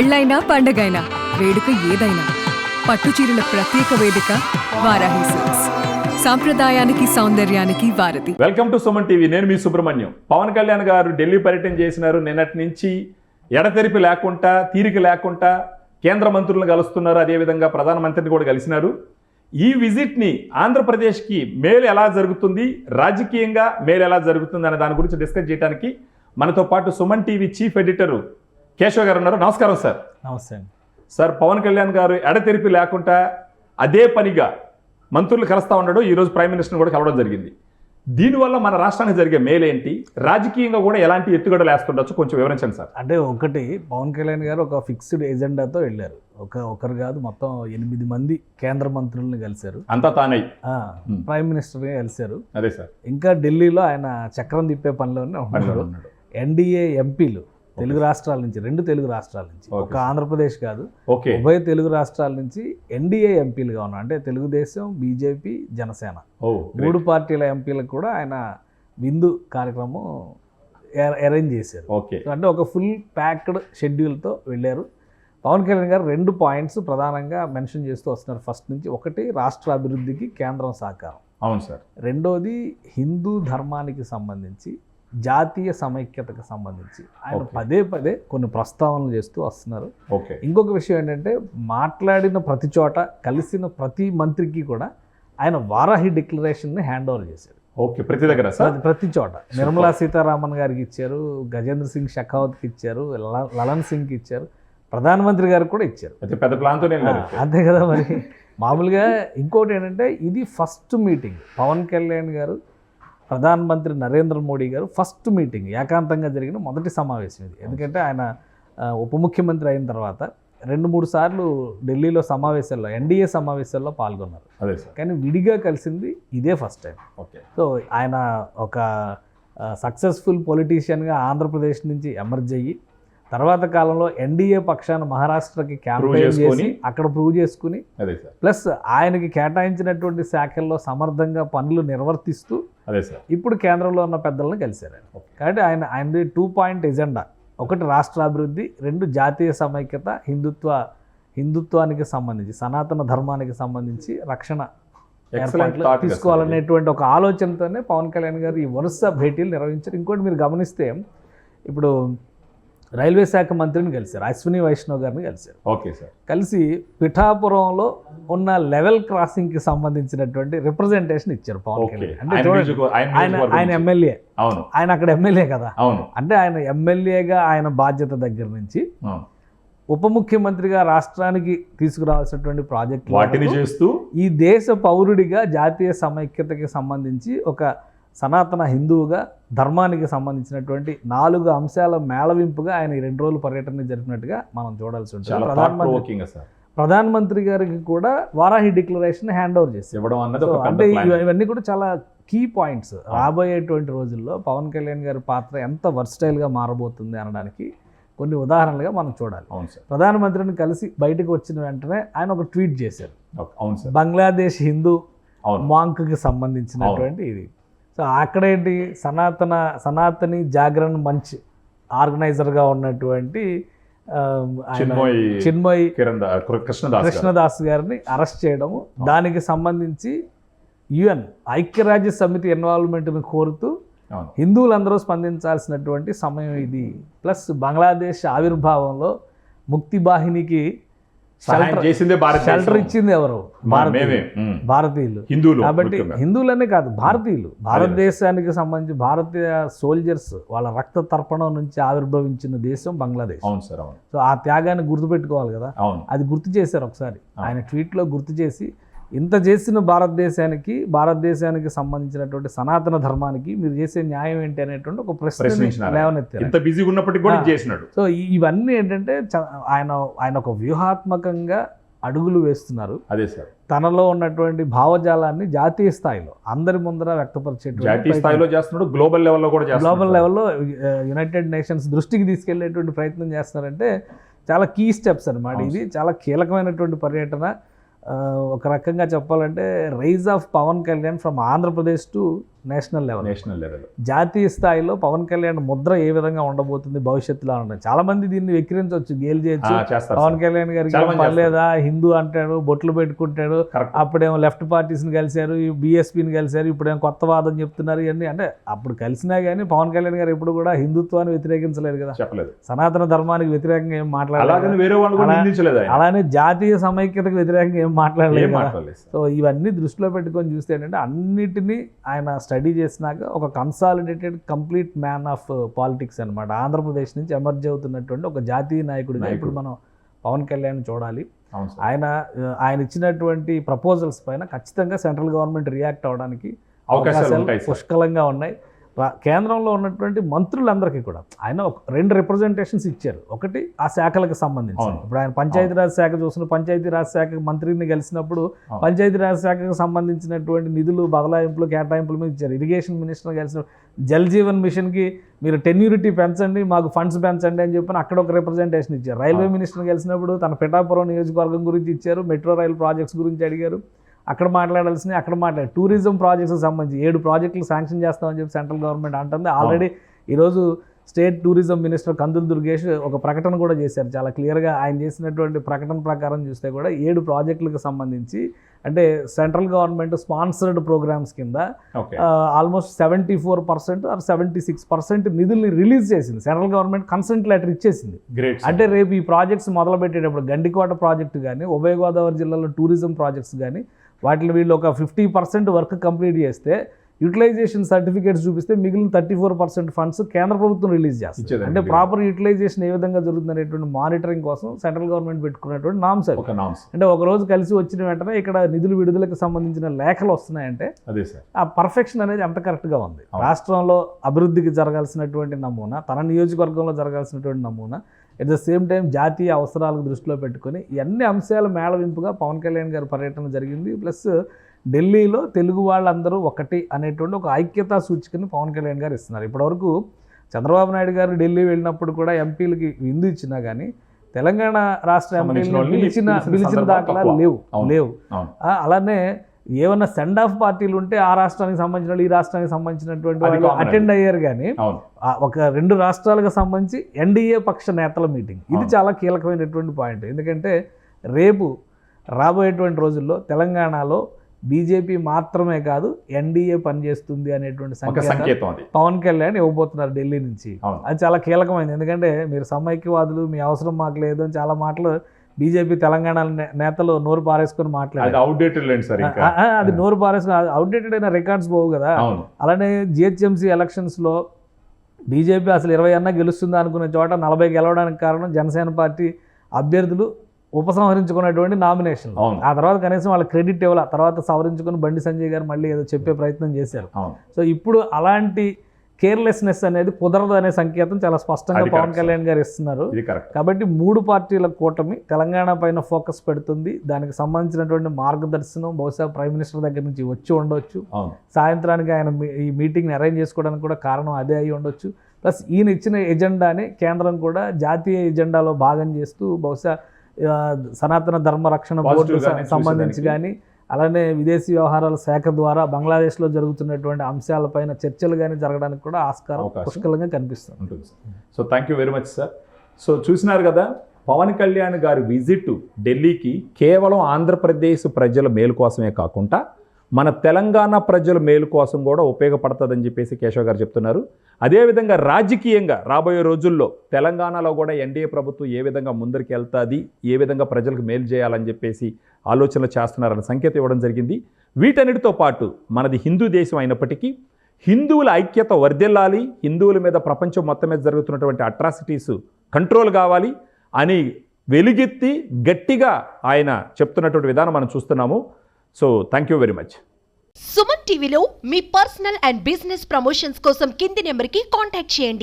పెళ్ళైనా పండగైనా వేడుక ఏదైనా పట్టుచీరల ప్రత్యేక వేదిక వారాహి సిల్క్స్. సాంప్రదాయానికి సౌందర్యానికి వారధి. వెల్కమ్ టు సుమన్ టీవీ నేను మీ సుబ్రహ్మణ్యం. పవన్ కళ్యాణ్ గారు ఢిల్లీ పర్యటన చేసినారు. నిన్నటి నుంచి ఎడతెరిపి లేకుండా తీరిక లేకుండా కేంద్ర మంత్రులను కలుస్తున్నారు. అదేవిధంగా ప్రధానమంత్రిని కూడా కలిసినారు. ఈ విజిట్ని ఆంధ్రప్రదేశ్కి మేలు ఎలా జరుగుతుంది రాజకీయంగా మేలు ఎలా జరుగుతుంది అనే దాని గురించి డిస్కస్ చేయడానికి మనతో పాటు Suman TV chief editor Keshav గారు ఉన్నారు. నమస్కారం సార్. నమస్తే అండి. సార్ పవన్ కళ్యాణ్ గారు ఎడతెరిపి లేకుండా అదే పనిగా మంత్రులు కలుస్తా ఉన్నాడు ఈరోజు ప్రైమ్ మినిస్టర్ని కూడా కలవడం జరిగింది. దీనివల్ల మన రాష్ట్రానికి జరిగే మేలేంటి రాజకీయంగా కూడా ఎలాంటి ఎత్తుగడలు వేస్తుండొచ్చు? కొంచెం వివరించండి సార్. అంటే ఒకటి పవన్ కళ్యాణ్ గారు ఒక ఫిక్స్డ్ ఎజెండాతో వెళ్ళారు. ఒక ఒకరు కాదు మొత్తం ఎనిమిది మంది కేంద్ర మంత్రులను కలిశారు. అంతా తానై. ప్రైమ్ మినిస్టర్ని కలిశారు. అదే సార్. ఇంకా ఢిల్లీలో ఆయన చక్రం తిప్పే పనిలోనే ఉన్నాడు. ఎన్డీఏ ఎంపీలు తెలుగు రాష్ట్రాల నుంచి రెండు తెలుగు రాష్ట్రాల నుంచి. ఒక ఆంధ్రప్రదేశ్ కాదు ఓకే ఉభయ తెలుగు రాష్ట్రాల నుంచి ఎన్డీఏ ఎంపీలుగా ఉన్నారు. అంటే తెలుగుదేశం బీజేపీ జనసేన. మూడు పార్టీల ఎంపీలకు కూడా ఆయన విందు కార్యక్రమం అరేంజ్ చేశారు. ఓకే అంటే ఒక ఫుల్ ప్యాక్డ్ షెడ్యూల్తో వెళ్ళారు. పవన్ కళ్యాణ్ గారు రెండు పాయింట్స్ ప్రధానంగా మెన్షన్ చేస్తూ వస్తున్నారు. ఫస్ట్ నుంచి ఒకటి రాష్ట్ర అభివృద్ధికి కేంద్రం సహకారం. అవును సార్. రెండోది హిందూ ధర్మానికి సంబంధించి జాతీయ సమైక్యతకు సంబంధించి. ఆయన. పదే పదే కొన్ని ప్రస్తావనలు చేస్తూ వస్తున్నారు. ఓకే. ఇంకొక విషయం ఏంటంటే మాట్లాడిన ప్రతి చోట కలిసిన ప్రతి మంత్రికి కూడా ఆయన వారాహి డిక్లరేషన్ని హ్యాండ్ ఓవర్ చేశారు ఓకే. ప్రతి దగ్గర ప్రతి- చోట. నిర్మలా సీతారామన్ గారికి ఇచ్చారు గజేంద్ర సింగ్ షెకావత్కి ఇచ్చారు లలన్ సింగ్కి ఇచ్చారు ప్రధానమంత్రి గారికి కూడా ఇచ్చారు. పెద్ద ప్లాన్తో అంతే కదా మరి. మామూలుగా ఇంకోటి ఏంటంటే ఇది ఫస్ట్ మీటింగ్. పవన్ కళ్యాణ్ గారు ప్రధానమంత్రి నరేంద్ర మోడీ గారు ఫస్ట్ మీటింగ్ ఏకాంతంగా జరిగిన మొదటి సమావేశం ఇది. ఎందుకంటే ఆయన ఉప ముఖ్యమంత్రి అయిన తర్వాత రెండు మూడు సార్లు ఢిల్లీలో సమావేశాల్లో ఎన్డీఏ సమావేశాల్లో పాల్గొన్నారు. అదే సార్. కానీ విడిగా కలిసింది ఇదే ఫస్ట్ టైం. ఓకే. సో ఆయన ఒక సక్సెస్ఫుల్ పొలిటీషియన్గా ఆంధ్రప్రదేశ్ నుంచి ఎమర్జ్ అయ్యి తర్వాత కాలంలో ఎన్డీఏ పక్షాన మహారాష్ట్రకి క్యాంపెయిన్. చేసి అక్కడ ప్రూవ్ చేసుకుని అదే సార్ ప్లస్ ఆయనకి కేటాయించినటువంటి శాఖల్లో సమర్థంగా పనులు నిర్వర్తిస్తూ అదే సార్ ఇప్పుడు కేంద్రంలో ఉన్న పెద్దలను కలిశారు ఆయన. కాబట్టి ఆయన ఆయనది టూ పాయింట్ ఎజెండా ఒకటి రాష్ట్ర అభివృద్ధి రెండు జాతీయ సమైక్యత హిందుత్వ హిందుత్వానికి సంబంధించి సనాతన ధర్మానికి సంబంధించి రక్షణ తీసుకోవాలనేటువంటి ఒక ఆలోచనతోనే పవన్ కళ్యాణ్ గారు ఈ వరుస భేటీలు నిర్వహించారు ఇంకోటి మీరు గమనిస్తే ఇప్పుడు రైల్వే శాఖ మంత్రిని కలిశారు అశ్విని వైష్ణవ్ గారిని కలిశారు. Okay sir. కలిసి పిఠాపురంలో ఉన్న లెవెల్ క్రాసింగ్కి సంబంధించినటువంటి రిప్రజెంటేషన్ ఇచ్చారు పవన్ కళ్యాణ్ అంటే ఆయన ఆయన. ఎమ్మెల్యే. అవును. ఆయన అక్కడ ఎమ్మెల్యే కదా. అవును. అంటే ఆయన ఎమ్మెల్యేగా ఆయన బాధ్యత దగ్గర నుంచి ఉప ముఖ్యమంత్రిగా రాష్ట్రానికి తీసుకురావాల్సినటువంటి ప్రాజెక్టులు వాటిని చేస్తూ ఈ దేశ పౌరుడిగా జాతీయ సమైక్యతకి సంబంధించి ఒక సనాతన హిందువుగా ధర్మానికి సంబంధించినటువంటి నాలుగు అంశాల మేళవింపుగా ఆయన ఈ రెండు రోజుల పర్యటన జరిపినట్టుగా మనం చూడాల్సి ఉంటుంది. ప్రధానమంత్రి ప్రధానమంత్రి గారికి కూడా వారాహి డిక్లరేషన్ హ్యాండ్ ఓవర్ చేశారు. ఇవ్వడం అన్నది సో ఒక అంటే ఇవన్నీ కూడా చాలా కీ పాయింట్స్ రాబోయేటువంటి రోజుల్లో పవన్ కళ్యాణ్ గారి పాత్ర ఎంత వర్స్టైల్గా మారబోతుంది అనడానికి కొన్ని ఉదాహరణలుగా మనం చూడాలి. అవును సార్. ప్రధానమంత్రిని కలిసి బయటకు వచ్చిన వెంటనే ఆయన ఒక ట్వీట్ చేశారు. ఓకే, అవును సార్. బంగ్లాదేశ్ హిందూ మాంక్కి సంబంధించినటువంటి ఇది. సో అక్కడేంటి సనాతన సనాతని జాగరణ మంచ్ ఆర్గనైజర్గా ఉన్నటువంటి చిన్మయ్ కృష్ణదాస్. కృష్ణదాస్ గారిని అరెస్ట్ చేయడము. దానికి సంబంధించి యుఎన్ ఐక్యరాజ్య సమితి ఇన్వాల్వ్మెంట్ను కోరుతూ హిందువులందరూ స్పందించాల్సినటువంటి సమయం ఇది. ప్లస్ బంగ్లాదేశ్ ఆవిర్భావంలో ముక్తి బాహినికి సహాయం షెల్టర్ చేసిందే భారత్ షెల్టర్ ఇచ్చింది ఎవరు? భారతీయులు. హిందువులు కాబట్టి. హిందువులనే కాదు భారతీయులు. భారతదేశానికి సంబంధించి భారతీయ సోల్జర్స్ వాళ్ళ రక్త తర్పణం నుంచి ఆవిర్భవించిన దేశం బంగ్లాదేశ్. అవును సార్ అవును. సో ఆ త్యాగాన్ని గుర్తుపెట్టుకోవాలి కదా. అది గుర్తు చేశారు ఒకసారి. ఆయన ట్వీట్లో గుర్తు చేసి ఇంత చేసిన భారతదేశానికి భారతదేశానికి సంబంధించినటువంటి సనాతన ధర్మానికి మీరు చేసే న్యాయం ఏంటి అనేటువంటి ఒక ప్రశ్న ప్రశ్నించినారు. లేవనెత్తారు. ఇంత బిజీగా ఉన్నప్పటికీ కూడా చేసినాడు. సో ఇవన్నీ ఏంటంటే ఆయన ఆయన ఒక వ్యూహాత్మకంగా అడుగులు వేస్తున్నారు. అదే సార్. తనలో ఉన్నటువంటి భావజాలాన్ని జాతీయ స్థాయిలో అందరి ముందర వ్యక్తపరిచేటువంటి జాతీయ. స్థాయిలో చేస్తున్నాడు గ్లోబల్ లెవెల్లో కూడా గ్లోబల్. లెవెల్లో యునైటెడ్ నేషన్స్ దృష్టికి తీసుకెళ్ళేటువంటి ప్రయత్నం చేస్తున్నారంటే చాలా కీ స్టెప్స్ అన్నమాట. అవును ఇది చాలా కీలకమైనటువంటి పర్యటన. ఒక రకంగా చెప్పాలంటే rise of Pawan Kalyan from Andhra Pradesh to national level. National level. జాతీయ స్థాయిలో పవన్ కళ్యాణ్ ముద్ర ఏ విధంగా ఉండబోతుంది భవిష్యత్తులో ఉంటుంది చాలా మంది దీన్ని వెక్కిరించవచ్చు గేలి చేయొచ్చు. పవన్ కళ్యాణ్ గారికి పర్లేదా హిందూ అంటాడు బొట్లు పెట్టుకుంటాడు అప్పుడేమో లెఫ్ట్ పార్టీస్ని కలిశారు బీఎస్పీని కలిశారు ఇప్పుడేమో కొత్త వాదం చెప్తున్నారు ఇవన్నీ. అంటే అప్పుడు కలిసినా కానీ పవన్ కళ్యాణ్ గారు ఎప్పుడు కూడా హిందుత్వాన్ని వ్యతిరేకించలేదు కదా. చెప్పలేదు. సనాతన ధర్మానికి వ్యతిరేకంగా ఏం మాట్లాడలేదు అలానే జాతీయ సమైక్యతకు వ్యతిరేకంగా ఏం మాట్లాడలేదు. సో ఇవన్నీ దృష్టిలో పెట్టుకొని చూస్తే ఏంటంటే అన్నిటినీ ఆయన స్టడీ చేసినాక ఒక consolidated complete man of politics అన్నమాట. ఆంధ్రప్రదేశ్ నుంచి ఎమర్జ్ అవుతున్నటువంటి ఒక జాతీయ నాయకుడిగా నాయకుడు. ఇప్పుడు మనం పవన్ కళ్యాణ్ చూడాలి. ఆయన ఆయన ఇచ్చినటువంటి ప్రపోజల్స్ పైన ఖచ్చితంగా సెంట్రల్ గవర్నమెంట్ రియాక్ట్ అవడానికి అవకాశాలు పుష్కలంగా ఉన్నాయి. కేంద్రంలో ఉన్నటువంటి మంత్రులందరికీ కూడా ఆయన ఒక రెండు రిప్రజెంటేషన్స్ ఇచ్చారు ఒకటి ఆ శాఖలకు సంబంధించి. ఇప్పుడు ఆయన పంచాయతీరాజ్ శాఖ చూసిన పంచాయతీరాజ్ శాఖ మంత్రిని కలిసినప్పుడు. పంచాయతీరాజ్ శాఖకు సంబంధించినటువంటి నిధులు బదలాయింపులు కేటాయింపుల మీద ఇచ్చారు ఇరిగేషన్ మినిస్టర్ కలిసిన జల్ జీవన్ మిషన్కి మీరు టెన్యూరిటీ పెంచండి మాకు ఫండ్స్ పెంచండి అని చెప్పి అక్కడ ఒక రిప్రజెంటేషన్ ఇచ్చారు రైల్వే. మినిస్టర్ కలిసినప్పుడు తన పిఠాపురం నియోజకవర్గం గురించి ఇచ్చారు మెట్రో రైల్ ప్రాజెక్ట్స్ గురించి అడిగారు అక్కడ మాట్లాడాల్సినవి అక్కడ మాట్లాడారు టూరిజం ప్రాజెక్ట్స్కి సంబంధించి ఏడు ప్రాజెక్టులు శాంక్షన్ చేస్తామని చెప్పి సెంట్రల్ గవర్నమెంట్ అంటుంది. ఆల్రెడీ ఈరోజు state tourism minister Kandula Durgesh ఒక ప్రకటన కూడా చేశారు. చాలా క్లియర్గా ఆయన చేసినటువంటి ప్రకటన ప్రకారం చూస్తే కూడా ఏడు ప్రాజెక్టులకు సంబంధించి అంటే సెంట్రల్ గవర్నమెంట్ స్పాన్సర్డ్ ప్రోగ్రామ్స్ కింద almost seventy four percent or seventy six percent నిధుల్ని రిలీజ్ చేసింది. సెంట్రల్ గవర్నమెంట్ కన్సెంట్ లెటర్ ఇచ్చేసింది. అంటే రేపు ఈ ప్రాజెక్ట్స్ మొదలు పెట్టేటప్పుడు గండికోట ప్రాజెక్టు కానీ ఉభయ గోదావరి జిల్లాలో టూరిజం ప్రాజెక్ట్స్ కానీ వాటిని వీళ్ళు ఒక ఫిఫ్టీ పర్సెంట్ వర్క్ కంప్లీట్ చేస్తే యూటిలైజేషన్ సర్టిఫికేట్స్ చూపిస్తే మిగిలిన థర్టీ ఫోర్ పర్సెంట్ ఫండ్స్ కేంద్ర ప్రభుత్వం రిలీజ్ చేస్తుంది. అంటే ప్రాపర్ యూటిలైజేషన్ ఏ విధంగా జరుగుతుంది అనేటువంటి మానిటరింగ్ కోసం సెంట్రల్ గవర్నమెంట్ పెట్టుకున్నటువంటి నామ్స్ అవి. అంటే ఒక రోజు కలిసి వచ్చిన వెంటనే ఇక్కడ నిధులు విడుదలకు సంబంధించిన లేఖలు వస్తున్నాయంటే అదే సార్. ఆ పర్ఫెక్షన్ అనేది ఎంత కరెక్ట్గా ఉంది. రాష్ట్రంలో అభివృద్ధికి జరగాల్సినటువంటి నమూనా తన నియోజకవర్గంలో జరగాల్సినటువంటి నమూనా ఎట్ ద సేమ్ టైం జాతీయ అవసరాలకు దృష్టిలో పెట్టుకొని ఇవన్నీ అంశాల మేళవింపుగా పవన్ కళ్యాణ్ గారి పర్యటన జరిగింది. ప్లస్ ఢిల్లీలో తెలుగు వాళ్ళందరూ ఒకటి అనేటువంటి ఒక ఐక్యతా సూచికని పవన్ కళ్యాణ్ గారు ఇస్తున్నారు. ఇప్పటివరకు చంద్రబాబు నాయుడు గారు ఢిల్లీ వెళ్ళినప్పుడు కూడా ఎంపీలకి విందు ఇచ్చినా కానీ తెలంగాణ రాష్ట్ర వాళ్ళని పిలిచిన పిలిచిన దాఖలా. లేవు. లేవు. అలానే ఏమన్నా సెండ్ ఆఫ్ పార్టీలు ఉంటే ఆ రాష్ట్రానికి సంబంధించిన ఈ రాష్ట్రానికి సంబంధించినటువంటి వాళ్ళు అటెండ్ అయ్యారు కానీ ఒక రెండు రాష్ట్రాలకు సంబంధించి ఎన్డీఏ పక్ష నేతల మీటింగ్. ఇది. చాలా కీలకమైనటువంటి పాయింట్. ఎందుకంటే రేపు రాబోయేటువంటి రోజుల్లో తెలంగాణలో బీజేపీ మాత్రమే కాదు ఎన్డీఏ పనిచేస్తుంది అనేటువంటి సంకేతం పవన్ కళ్యాణ్ ఇవ్వబోతున్నారు ఢిల్లీ నుంచి. అది చాలా కీలకమైనది ఎందుకంటే మీరు సమైక్యవాదులు మీ అవసరం మాకు లేదు అని చాలా మాటలు బీజేపీ తెలంగాణ నేతలు నోరు పారేసుకొని మాట్లాడారు. అవుట్డేటెడ్ లేండి సార్ అది నోరు పారేసుకొని అవుట్డేటెడ్ అయిన రికార్డ్స్ పోవు కదా. అలానే జిహెచ్ఎంసీ ఎలక్షన్స్లో బీజేపీ అసలు ఇరవై అన్నా గెలుస్తుందా అనుకునే చోట నలభై గెలవడానికి కారణం జనసేన పార్టీ అభ్యర్థులు ఉపసంహరించుకున్నటువంటి నామినేషన్. ఆ తర్వాత కనీసం వాళ్ళ క్రెడిట్ ఇవ్వాలి. తర్వాత సవరించుకుని బండి సంజయ్ గారు మళ్ళీ ఏదో చెప్పే ప్రయత్నం చేశారు. సో ఇప్పుడు అలాంటి కేర్లెస్నెస్ అనేది కుదరదు అనే సంకేతం చాలా స్పష్టంగా పవన్ కళ్యాణ్ గారు ఇస్తున్నారు. కాబట్టి మూడు పార్టీల కూటమి తెలంగాణ పైన ఫోకస్ పెడుతుంది. దానికి సంబంధించినటువంటి మార్గదర్శనం బహుశా ప్రైమ్ మినిస్టర్ దగ్గర నుంచి వచ్చి ఉండొచ్చు. సాయంత్రానికి ఆయన ఈ మీటింగ్ని అరేంజ్ చేసుకోవడానికి కూడా కారణం అదే అయి ఉండొచ్చు. ప్లస్ ఈయన ఇచ్చిన ఎజెండాని కేంద్రం కూడా జాతీయ ఎజెండాలో భాగం చేస్తూ బహుశా సనాతన ధర్మ రక్షణ బోర్డు సంబంధించి. కానీ అలానే విదేశీ వ్యవహారాల శాఖ ద్వారా బంగ్లాదేశ్లో జరుగుతున్నటువంటి అంశాలపైన చర్చలు కానీ జరగడానికి కూడా ఆస్కారం. పుష్కలంగా కనిపిస్తుంది. So thank you very much sir so చూసినారు కదా పవన్ కళ్యాణ్ గారి విజిట్ ఢిల్లీకి కేవలం ఆంధ్రప్రదేశ్ ప్రజల మేలు కోసమే కాకుండా మన తెలంగాణ ప్రజల మేలు కోసం కూడా ఉపయోగపడుతుందని చెప్పేసి కేశవ్ గారు చెప్తున్నారు. అదేవిధంగా రాజకీయంగా రాబోయే రోజుల్లో తెలంగాణలో కూడా ఎన్డీఏ ప్రభుత్వం ఏ విధంగా ముందరికి వెళ్తుంది ఏ విధంగా ప్రజలకు మేలు చేయాలని చెప్పేసి ఆలోచనలు చేస్తున్నారన్న సంకేతం ఇవ్వడం జరిగింది. వీటన్నిటితో పాటు మనది హిందూ దేశం అయినప్పటికీ హిందువుల ఐక్యత వర్ధిల్లాలి హిందువుల మీద ప్రపంచం మొత్తం మీద జరుగుతున్నటువంటి అట్రాసిటీస్ కంట్రోల్ కావాలి అని వెలుగెత్తి గట్టిగా ఆయన చెప్తున్నటువంటి విధానం మనం చూస్తున్నాము. So thank you very much Suman టీవీలో మీ పర్సనల్ అండ్ బిజినెస్ ప్రమోషన్స్ కోసం కింది నెంబర్కి కాంటాక్ట్ చేయండి.